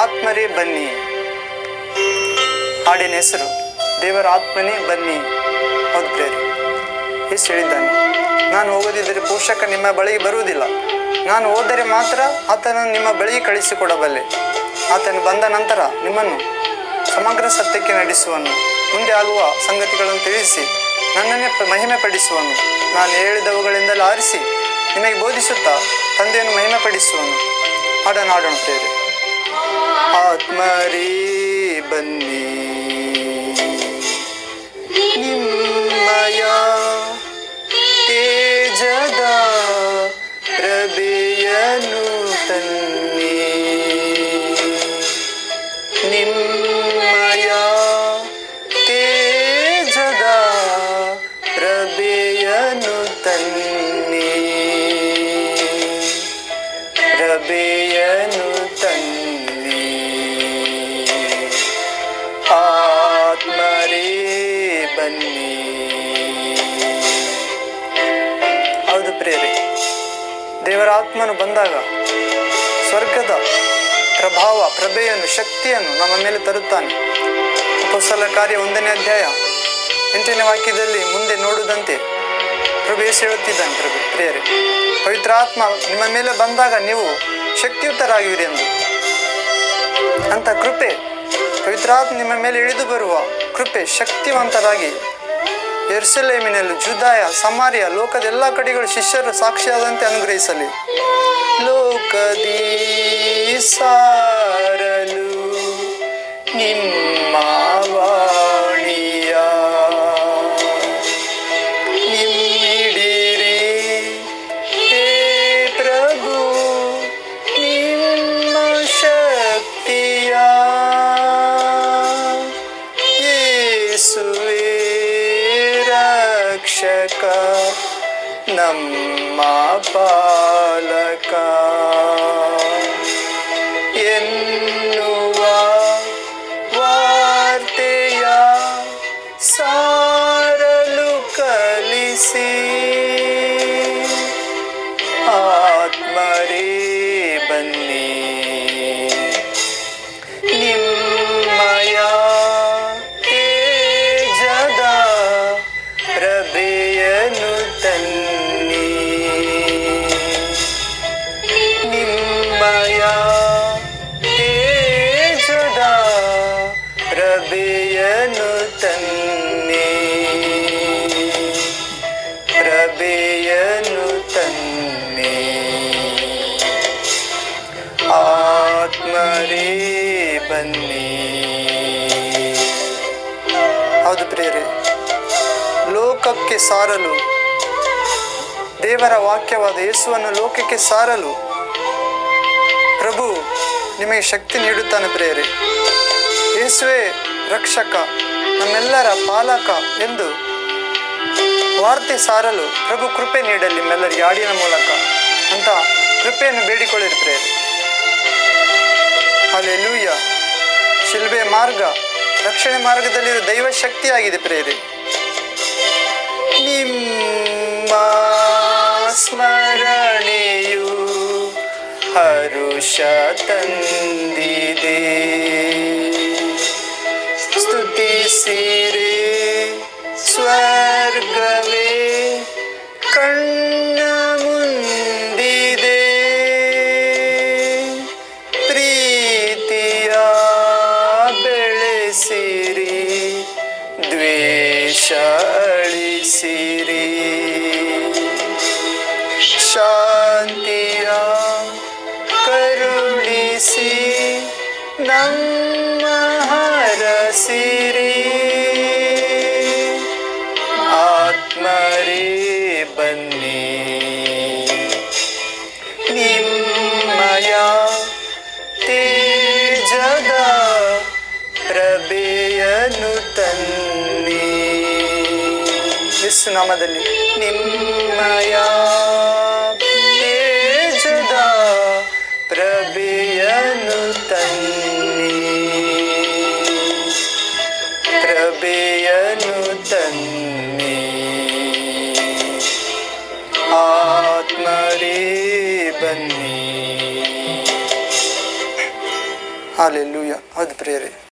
ಆತ್ಮರೇ ಬನ್ನಿ. ಹಾಡಿನ ಹೆಸರು, ದೇವರ ಆತ್ಮನೇ ಬನ್ನಿ. ಹೌದು ಪ್ರೇರಿ ಎಷ್ಟು ಹೇಳಿದ್ದಾನೆ, ನಾನು ಹೋಗದಿದ್ದರೆ ಪೋಷಕ ನಿಮ್ಮ ಬಳಿಗೆ ಬರುವುದಿಲ್ಲ. ನಾನು ಹೋದರೆ ಮಾತ್ರ ಆತನನ್ನು ನಿಮ್ಮ ಬಳಿಗೆ ಕಳಿಸಿಕೊಡಬಲ್ಲೆ ಆತನು ಬಂದ ನಂತರ ನಿಮ್ಮನ್ನು ಸಮಗ್ರ ಸತ್ಯಕ್ಕೆ ನಡೆಸುವನು. ಮುಂದೆ ಆಗುವ ಸಂಗತಿಗಳನ್ನು ತಿಳಿಸಿ, ನನ್ನನ್ನೇ ಮಹಿಮೆ ಪಡಿಸುವನು ನಾನು ಹೇಳಿದವುಗಳಿಂದಲೂ ಆರಿಸಿ, ನಿಮಗೆ ಬೋಧಿಸುತ್ತಾ ತಂದೆಯನ್ನು ಮಹಿಮೆ ಪಡಿಸುವನು ಪ್ರೇರೆ ಆತ್ಮರೇ ಬನ್ನಿ. ನಿಮ್ಮಯ ಹೌದು ಪ್ರೇರೆ ದೇವರ ಆತ್ಮನು ಬಂದಾಗ ಸ್ವರ್ಗದ ಪ್ರಭಾವ, ಪ್ರಭೆಯನ್ನು, ಶಕ್ತಿಯನ್ನು ನಮ್ಮ ಮೇಲೆ ತರುತ್ತಾನೆ. ಉಪಸಲ ಕಾರ್ಯ ಒಂದನೇ ಅಧ್ಯಾಯ ಎಂಟನೇ ವಾಕ್ಯದಲ್ಲಿ ಮುಂದೆ ನೋಡುದಂತೆ ಪ್ರಭು ಯೇಸು ಹೇಳುತ್ತಿದ್ದಾನೆ ಪ್ರಭು, ಪ್ರಿಯರೇ. ಪವಿತ್ರಾತ್ಮ ನಿಮ್ಮ ಮೇಲೆ ಬಂದಾಗ ನೀವು ಶಕ್ತಿಯುತರಾಗಿರಿ ಎಂದು. ಅಂತ ಕೃಪೆ ಪವಿತ್ರಾತ್ಮ ನಿಮ್ಮ ಮೇಲೆ ಇಳಿದು ಬರುವ ಕೃಪೆ, ಶಕ್ತಿವಂತರಾಗಿ ಎರ್ಸಲೇಮಿನಲ್ಲಿ ಜುದಾಯ ಸಮಾರಿಯ ಲೋಕದ ಎಲ್ಲ ಕಡೆಗಳು ಶಿಷ್ಯರು ಸಾಕ್ಷಿಯಾದಂತೆ ಅನುಗ್ರಹಿಸಲಿ. ಲೋಕದಿ ರಕ್ಷಕ ನಮ್ಮ ಪಾಲಕ ಎನ್ನುವ ವಾರ್ತೆಯ ಸಾರಲು ಕಲಿಸಿ ಬನ್ನಿ. ಹೌದು ಪ್ರಿಯರೇ, ಲೋಕಕ್ಕೆ ಸಾರಲು, ದೇವರ ವಾಕ್ಯವಾದ ಯೇಸುವನ್ನು ಲೋಕಕ್ಕೆ ಸಾರಲು ಪ್ರಭು ನಿಮಗೆ ಶಕ್ತಿ ನೀಡುತ್ತಾನೆ ಪ್ರಿಯರೇ. ಯೇಸುವೆ ರಕ್ಷಕ, ನಮ್ಮೆಲ್ಲರ ಪಾಲಕ ಎಂದು ವಾರ್ತೆ ಸಾರಲು ಪ್ರಭು ಕೃಪೆ ನೀಡಲಿ ನಿಮ್ಮೆಲ್ಲರಿಗೆ ಆಡಿನ ಮೂಲಕ. ಅಂತ ಕೃಪೆಯನ್ನು ಬೇಡಿಕೊಳ್ಳಿರಿ. ಶಿಲ್ಬೆ ಮಾರ್ಗ ರಕ್ಷಣೆ ಮಾರ್ಗದಲ್ಲಿರುವ ದೈವ ಶಕ್ತಿಯಾಗಿದೆ ಪ್ರೇರಿ ನಿಮ್ಮ ಸ್ಮರಣೆಯು ಹರುಷ ತಂದಿದೆ. ಅಳಿಸಿರಿ ಶಾಂತಿಯ ಕರುಣಿಸಿ ನಮ್ಮ ಯೇಸು ನಾಮದಲ್ಲಿ ನಿಮ್ಮಯ ತೇಜದ ಪ್ರಭೆಯನು ತನ್ನಿ ಪ್ರಭೆಯನು ತನ್ನಿ ಆತ್ಮರೇ ಬನ್ನಿ. ಹಾಲೆಲ್ಲೂಯ ಅದು ಪ್ರೇರೆ